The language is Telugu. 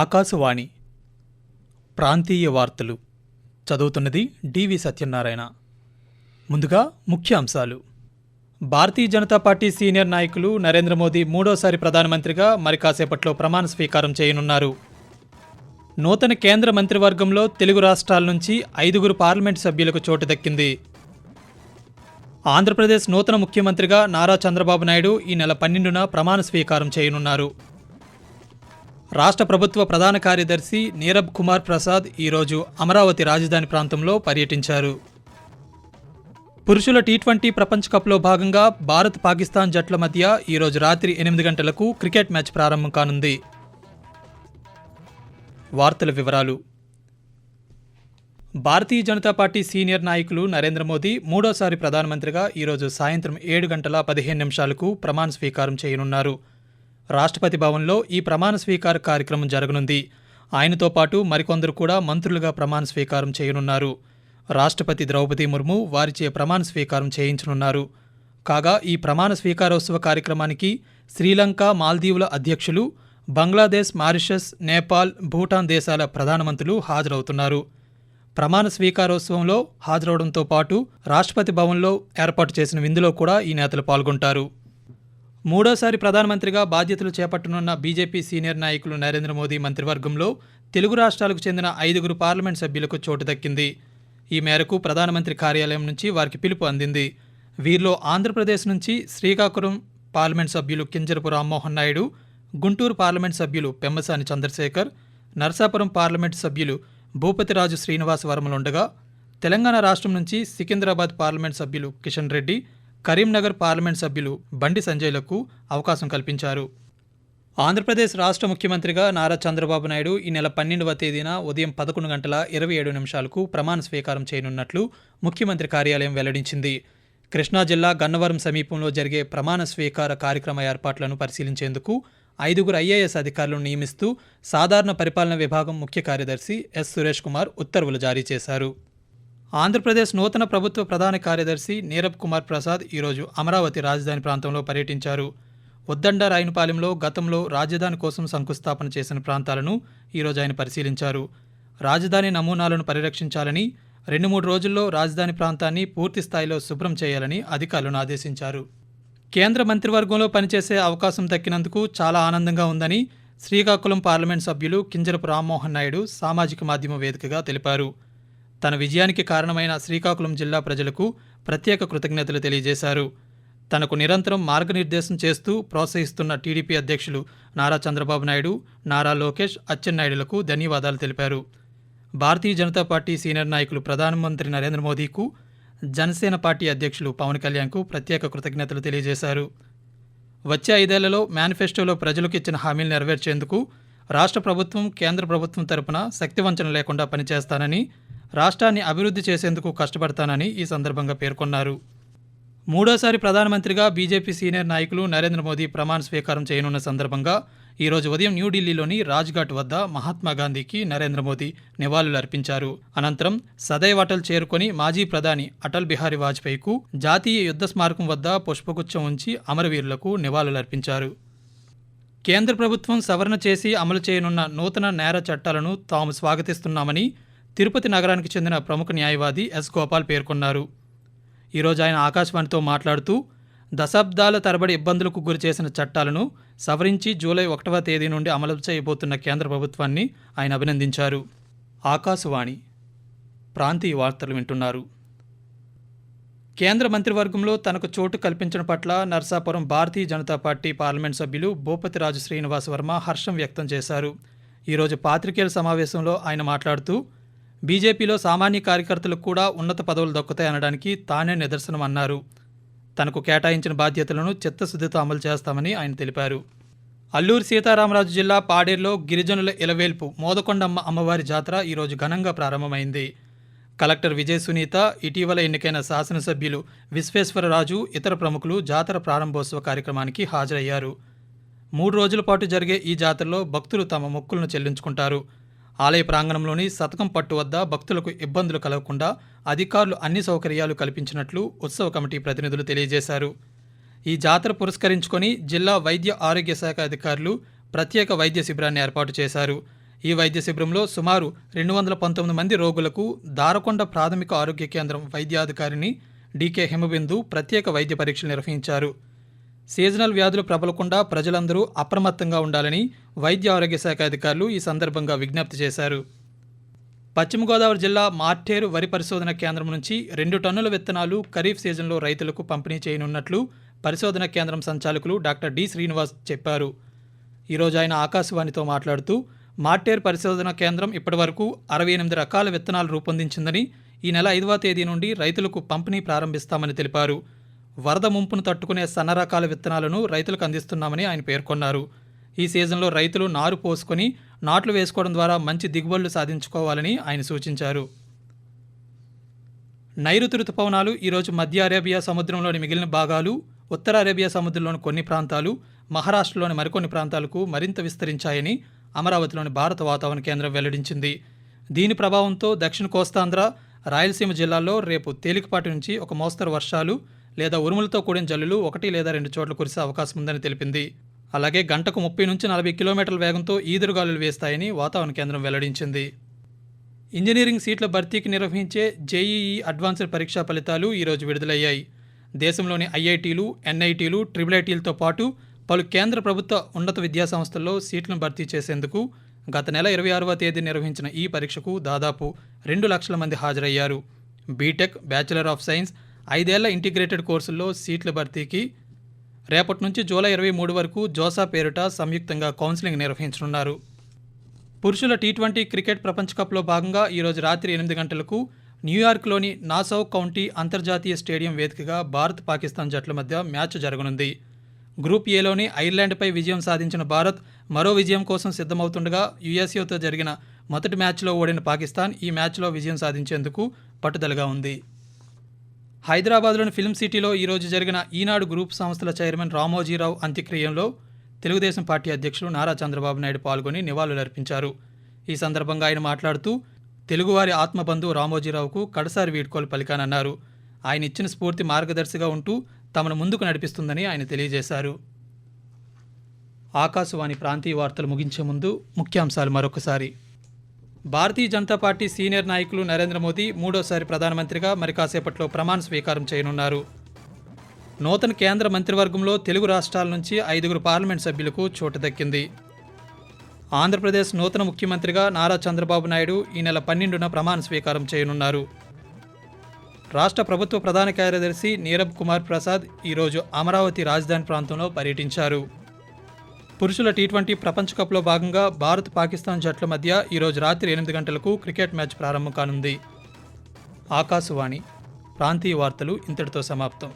ఆకాశవాణి ప్రాంతీయ వార్తలు చదువుతున్నది డివి సత్యనారాయణ. ముందుగా ముఖ్య అంశాలు భారతీయ జనతా పార్టీ సీనియర్ నాయకులు నరేంద్ర మోదీ మూడోసారి ప్రధానమంత్రిగా మరి కాసేపట్లో ప్రమాణ స్వీకారం చేయనున్నారు. నూతన కేంద్ర మంత్రివర్గంలో తెలుగు రాష్ట్రాల నుంచి ఐదుగురు పార్లమెంటు సభ్యులకు చోటు దక్కింది. ఆంధ్రప్రదేశ్ నూతన ముఖ్యమంత్రిగా నారా చంద్రబాబు నాయుడు ఈ నెల పన్నెండున ప్రమాణ స్వీకారం చేయనున్నారు. రాష్ట్ర ప్రభుత్వ ప్రధాన కార్యదర్శి నీరబ్ కుమార్ ప్రసాద్ ఈరోజు అమరావతి రాజధాని ప్రాంతంలో పర్యటించారు. పురుషుల టీ ట్వంటీ ప్రపంచ కప్లో భాగంగా భారత్ పాకిస్తాన్ జట్ల మధ్య ఈరోజు రాత్రి ఎనిమిది గంటలకు క్రికెట్ మ్యాచ్ ప్రారంభం కానుంది. వార్తల వివరాలు. భారతీయ జనతా పార్టీ సీనియర్ నాయకులు నరేంద్ర మోదీ మూడోసారి ప్రధానమంత్రిగా ఈరోజు సాయంత్రం ఏడు గంటల పదిహేను నిమిషాలకు ప్రమాణ స్వీకారం చేయనున్నారు. రాష్ట్రపతి భవన్లో ఈ ప్రమాణ స్వీకార కార్యక్రమం జరగనుంది. ఆయనతో పాటు మరికొందరు కూడా మంత్రులుగా ప్రమాణ స్వీకారం చేయనున్నారు. రాష్ట్రపతి ద్రౌపది ముర్ము వారిచే ప్రమాణ స్వీకారం చేయించనున్నారు. కాగా ఈ ప్రమాణ స్వీకారోత్సవ కార్యక్రమానికి శ్రీలంక మాల్దీవుల అధ్యక్షులు బంగ్లాదేశ్ మారిషస్ నేపాల్ భూటాన్ దేశాల ప్రధానమంత్రులు హాజరవుతున్నారు. ప్రమాణ స్వీకారోత్సవంలో హాజరవడంతో పాటు రాష్ట్రపతి భవన్లో ఏర్పాటు చేసిన విందులో కూడా ఈ నేతలు పాల్గొంటారు. మూడోసారి ప్రధానమంత్రిగా బాధ్యతలు చేపట్టనున్న బీజేపీ సీనియర్ నాయకులు నరేంద్ర మోదీ మంత్రివర్గంలో తెలుగు రాష్ట్రాలకు చెందిన ఐదుగురు పార్లమెంట్ సభ్యులకు చోటు దక్కింది. ఈ మేరకు ప్రధానమంత్రి కార్యాలయం నుంచి వారికి పిలుపు అందింది. వీరిలో ఆంధ్రప్రదేశ్ నుంచి శ్రీకాకుళం పార్లమెంట్ సభ్యులు కింజరపు రామ్మోహన్ నాయుడు గుంటూరు పార్లమెంట్ సభ్యులు పెమ్మసాని చంద్రశేఖర్ నర్సాపురం పార్లమెంట్ సభ్యులు భూపతిరాజు శ్రీనివాస వర్మలుండగా తెలంగాణ రాష్ట్రం నుంచి సికింద్రాబాద్ పార్లమెంట్ సభ్యులు కిషన్ రెడ్డి కరీంనగర్ పార్లమెంట్ సభ్యులు బండి సంజయ్లకు అవకాశం కల్పించారు. ఆంధ్రప్రదేశ్ రాష్ట్ర ముఖ్యమంత్రిగా నారా చంద్రబాబు నాయుడు ఈ నెల పన్నెండవ తేదీన ఉదయం పదకొండు గంటల ఇరవై ఏడు నిమిషాలకు ప్రమాణ స్వీకారం చేయనున్నట్లు ముఖ్యమంత్రి కార్యాలయం వెల్లడించింది. కృష్ణా జిల్లా గన్నవరం సమీపంలో జరిగే ప్రమాణ స్వీకార కార్యక్రమ ఏర్పాట్లను పరిశీలించేందుకు ఐదుగురు ఐఏఎస్ అధికారులను నియమిస్తూ సాధారణ పరిపాలన విభాగం ముఖ్య కార్యదర్శి ఎస్ సురేష్ కుమార్ ఉత్తర్వులు జారీ చేశారు. ఆంధ్రప్రదేశ్ నూతన ప్రభుత్వ ప్రధాన కార్యదర్శి నీరబ్ కుమార్ ప్రసాద్ ఈరోజు అమరావతి రాజధాని ప్రాంతంలో పర్యటించారు. ఉద్దండ రాయనపాలెంలో గతంలో రాజధాని కోసం శంకుస్థాపన చేసిన ప్రాంతాలను ఈరోజు ఆయన పరిశీలించారు. రాజధాని నమూనాలను పరిరక్షించాలని రెండు మూడు రోజుల్లో రాజధాని ప్రాంతాన్ని పూర్తి స్థాయిలో శుభ్రం చేయాలని అధికారులను ఆదేశించారు. కేంద్ర మంత్రివర్గంలో పనిచేసే అవకాశం దక్కినందుకు చాలా ఆనందంగా ఉందని శ్రీకాకుళం పార్లమెంట్ సభ్యులు కింజరపు రామ్మోహన్ నాయుడు సామాజిక మాధ్యమ వేదికగా తెలిపారు. తన విజయానికి కారణమైన శ్రీకాకుళం జిల్లా ప్రజలకు ప్రత్యేక కృతజ్ఞతలు తెలియజేశారు. తనకు నిరంతరం మార్గనిర్దేశం చేస్తూ ప్రోత్సహిస్తున్న టీడీపీ అధ్యక్షులు నారా చంద్రబాబు నాయుడు నారా లోకేష్ అచ్చెన్నాయుడులకు ధన్యవాదాలు తెలిపారు. భారతీయ జనతా పార్టీ సీనియర్ నాయకులు ప్రధానమంత్రి నరేంద్ర మోదీకు జనసేన పార్టీ అధ్యక్షులు పవన్ కళ్యాణ్కు ప్రత్యేక కృతజ్ఞతలు తెలియజేశారు. వచ్చే ఐదేళ్ళలో మేనిఫెస్టోలో ప్రజలకు ఇచ్చిన హామీలు నెరవేర్చేందుకు రాష్ట్ర ప్రభుత్వం కేంద్ర ప్రభుత్వం తరపున శక్తివంచన లేకుండా పనిచేస్తానని రాష్ట్రాన్ని అభివృద్ధి చేసేందుకు కష్టపడతానని ఈ సందర్భంగా పేర్కొన్నారు. మూడోసారి ప్రధానమంత్రిగా బీజేపీ సీనియర్ నాయకులు నరేంద్ర మోదీ ప్రమాణ స్వీకారం చేయనున్న సందర్భంగా ఈరోజు ఉదయం న్యూఢిల్లీలోని రాజ్ఘాట్ వద్ద మహాత్మాగాంధీకి నరేంద్ర మోదీ నివాళులు అర్పించారు. అనంతరం సదైవ్ అటల్ చేరుకొని మాజీ ప్రధాని అటల్ బిహారీ వాజ్పేయికు జాతీయ యుద్ధ స్మారకం వద్ద పుష్పగుచ్చం ఉంచి అమరవీరులకు నివాళులర్పించారు కేంద్ర ప్రభుత్వం సవరణ చేసి అమలు చేయనున్న నూతన నేర చట్టాలను తాము స్వాగతిస్తున్నామని తిరుపతి నగరానికి చెందిన ప్రముఖ న్యాయవాది ఎస్. గోపాల్ పేర్కొన్నారు. ఈరోజు ఆయన ఆకాశవాణితో మాట్లాడుతూ దశాబ్దాల తరబడి ఇబ్బందులకు గురి చేసిన చట్టాలను సవరించి జూలై ఒకటవ తేదీ నుండి అమలు చేయబోతున్న కేంద్ర ప్రభుత్వాన్ని ఆయన అభినందించారు. ఆకాశవాణి ప్రాంతీయ వార్తలు వింటున్నారు. కేంద్ర మంత్రివర్గంలో తనకు చోటు కల్పించడం పట్ల నర్సాపురం భారతీయ జనతా పార్టీ పార్లమెంట్ సభ్యులు భూపతిరాజు శ్రీనివాస వర్మ హర్షం వ్యక్తం చేశారు. ఈరోజు పాత్రికేయుల సమావేశంలో ఆయన మాట్లాడుతూ బీజేపీలో సామాన్య కార్యకర్తలకు కూడా ఉన్నత పదవులు దక్కుతాయనడానికి తానే నిదర్శనం అన్నారు తనకు కేటాయించిన బాధ్యతలను చిత్తశుద్ధితో అమలు చేస్తామని ఆయన తెలిపారు. అల్లూరు సీతారామరాజు జిల్లా పాడేరులో గిరిజనుల ఇలవేల్పు మోదకొండమ్మ అమ్మవారి జాతర ఈరోజు ఘనంగా ప్రారంభమైంది. కలెక్టర్ విజయ్ సునీత ఇటీవల ఎన్నికైన శాసనసభ్యులు విశ్వేశ్వరరాజు ఇతర ప్రముఖులు జాతర ప్రారంభోత్సవ కార్యక్రమానికి హాజరయ్యారు. మూడు రోజుల పాటు జరిగే ఈ జాతరలో భక్తులు తమ మొక్కులను చెల్లించుకుంటారు. ఆలయ ప్రాంగణంలోని శతకం పట్టు వద్ద భక్తులకు ఇబ్బందులు కలగకుండా అధికారులు అన్ని సౌకర్యాలు కల్పించినట్లు ఉత్సవ కమిటీ ప్రతినిధులు తెలియజేశారు. ఈ జాతర పురస్కరించుకొని జిల్లా వైద్య ఆరోగ్య శాఖ అధికారులు ప్రత్యేక వైద్య శిబిరాన్ని ఏర్పాటు చేశారు. ఈ వైద్య శిబిరంలో సుమారు రెండు వందల పంతొమ్మిది మంది రోగులకు దారకొండ ప్రాథమిక ఆరోగ్య కేంద్రం వైద్యాధికారిని డీకే హిమబిందు ప్రత్యేక వైద్య పరీక్షలు నిర్వహించారు. సీజనల్ వ్యాధులు ప్రబలకుండా ప్రజలందరూ అప్రమత్తంగా ఉండాలని వైద్య ఆరోగ్య శాఖ అధికారులు ఈ సందర్భంగా విజ్ఞప్తి చేశారు. పశ్చిమ గోదావరి జిల్లా మార్టేరు వరి పరిశోధన కేంద్రం నుంచి రెండు టన్నుల విత్తనాలు ఖరీఫ్ సీజన్లో రైతులకు పంపిణీ చేయనున్నట్లు పరిశోధన కేంద్రం సంచాలకులు డాక్టర్ డి శ్రీనివాస్ చెప్పారు. ఈరోజు ఆయన ఆకాశవాణితో మాట్లాడుతూ మార్టేర్ పరిశోధన కేంద్రం ఇప్పటివరకు అరవై ఎనిమిది రకాల విత్తనాలు రూపొందించిందని ఈ నెల ఐదవ తేదీ నుండి రైతులకు పంపిణీ ప్రారంభిస్తామని తెలిపారు. వరద ముంపును తట్టుకునే సన్న రకాల విత్తనాలను రైతులకు అందిస్తున్నామని ఆయన పేర్కొన్నారు. ఈ సీజన్లో రైతులు నారు పోసుకొని నాట్లు వేసుకోవడం ద్వారా మంచి దిగుబడులు సాధించుకోవాలని ఆయన సూచించారు. నైరుతి రుతుపవనాలు ఈరోజు మధ్య అరేబియా సముద్రంలోని మిగిలిన భాగాలు ఉత్తర అరేబియా సముద్రంలోని కొన్ని ప్రాంతాలు మహారాష్ట్రలోని మరికొన్ని ప్రాంతాలకు మరింత విస్తరించాయని అమరావతిలోని భారత వాతావరణ కేంద్రం వెల్లడించింది. దీని ప్రభావంతో దక్షిణ కోస్తాంధ్ర రాయలసీమ జిల్లాల్లో రేపు తేలికపాటి నుంచి ఒక మోస్తరు వర్షాలు లేదా ఉరుములతో కూడిన జల్లులు ఒకటి లేదా రెండు చోట్ల కురిసే అవకాశం ఉందని తెలిపింది. అలాగే గంటకు ముప్పై నుంచి నలభై కిలోమీటర్ల వేగంతో ఈదురుగాలులు వేస్తాయని వాతావరణ కేంద్రం వెల్లడించింది. ఇంజనీరింగ్ సీట్ల భర్తీకి నిర్వహించే జేఈఈ అడ్వాన్స్డ్ పరీక్షా ఫలితాలు ఈరోజు విడుదలయ్యాయి. దేశంలోని ఐఐటీలు ఎన్ఐటీలు ట్రిపుల్ ఐటీలతో పాటు పలు కేంద్ర ప్రభుత్వ ఉన్నత విద్యాసంస్థల్లో సీట్లను భర్తీ చేసేందుకు గత నెల ఇరవై ఆరవ తేదీ నిర్వహించిన ఈ పరీక్షకు దాదాపు రెండు లక్షల మంది హాజరయ్యారు. బీటెక్ బ్యాచిలర్ ఆఫ్ సైన్స్ ఐదేళ్ళ ఇంటిగ్రేటెడ్ కోర్సుల్లో సీట్ల భర్తీకి రేపటి నుంచి జూలై ఇరవై మూడు వరకు జోసా పేరిట సంయుక్తంగా కౌన్సిలింగ్ నిర్వహించనున్నారు. పురుషుల టీ ట్వంటీ క్రికెట్ ప్రపంచ కప్లో భాగంగా ఈరోజు రాత్రి ఎనిమిది గంటలకు న్యూయార్క్లోని నాసౌ కౌంటీ అంతర్జాతీయ స్టేడియం వేదికగా భారత్ పాకిస్తాన్ జట్ల మధ్య మ్యాచ్ జరగనుంది. గ్రూప్ ఏలోని ఐర్లాండ్పై విజయం సాధించిన భారత్ మరో విజయం కోసం సిద్ధమవుతుండగా యుఎస్ఏతో జరిగిన మొదటి మ్యాచ్లో ఓడిన పాకిస్తాన్ ఈ మ్యాచ్లో విజయం సాధించేందుకు పట్టుదలగా ఉంది. హైదరాబాద్లోని ఫిల్మ్ సిటీలో ఈరోజు జరిగిన ఈనాడు గ్రూప్ సంస్థల చైర్మన్ రామోజీరావు అంత్యక్రియంలో తెలుగుదేశం పార్టీ అధ్యక్షులు నారా చంద్రబాబు నాయుడు పాల్గొని నివాళులర్పించారు. ఈ సందర్భంగా ఆయన మాట్లాడుతూ తెలుగువారి ఆత్మబంధువు రామోజీరావుకు కడసారి వీడ్కోలు పలికానన్నారు. ఆయన ఇచ్చిన స్ఫూర్తి మార్గదర్శిగా ఉంటూ తమను ముందుకు నడిపిస్తుందని ఆయన తెలియజేశారు. ఆకాశవాణి ప్రాంతీయ వార్తలు ముగించే ముందు ముఖ్యాంశాలు మరొకసారి. భారతీయ జనతా పార్టీ సీనియర్ నాయకులు నరేంద్ర మోదీ మూడోసారి ప్రధానమంత్రిగా మరి కాసేపట్లో ప్రమాణ స్వీకారం చేయనున్నారు. నూతన కేంద్ర మంత్రివర్గంలో తెలుగు రాష్ట్రాల నుంచి ఐదుగురు పార్లమెంట్ సభ్యులకు చోటు దక్కింది. ఆంధ్రప్రదేశ్ నూతన ముఖ్యమంత్రిగా నారా చంద్రబాబు నాయుడు ఈ నెల పన్నెండున ప్రమాణ స్వీకారం చేయనున్నారు. రాష్ట్ర ప్రభుత్వ ప్రధాన కార్యదర్శి నీరబ్ కుమార్ ప్రసాద్ ఈరోజు అమరావతి రాజధాని ప్రాంతంలో పర్యటించారు. పురుషుల టీ ట్వంటీ ప్రపంచ కప్లో భాగంగా భారత్ పాకిస్తాన్ జట్ల మధ్య ఈరోజు రాత్రి ఎనిమిది గంటలకు క్రికెట్ మ్యాచ్ ప్రారంభం కానుంది. ఆకాశవాణి ప్రాంతీయ వార్తలు ఇంతటితో సమాప్తం.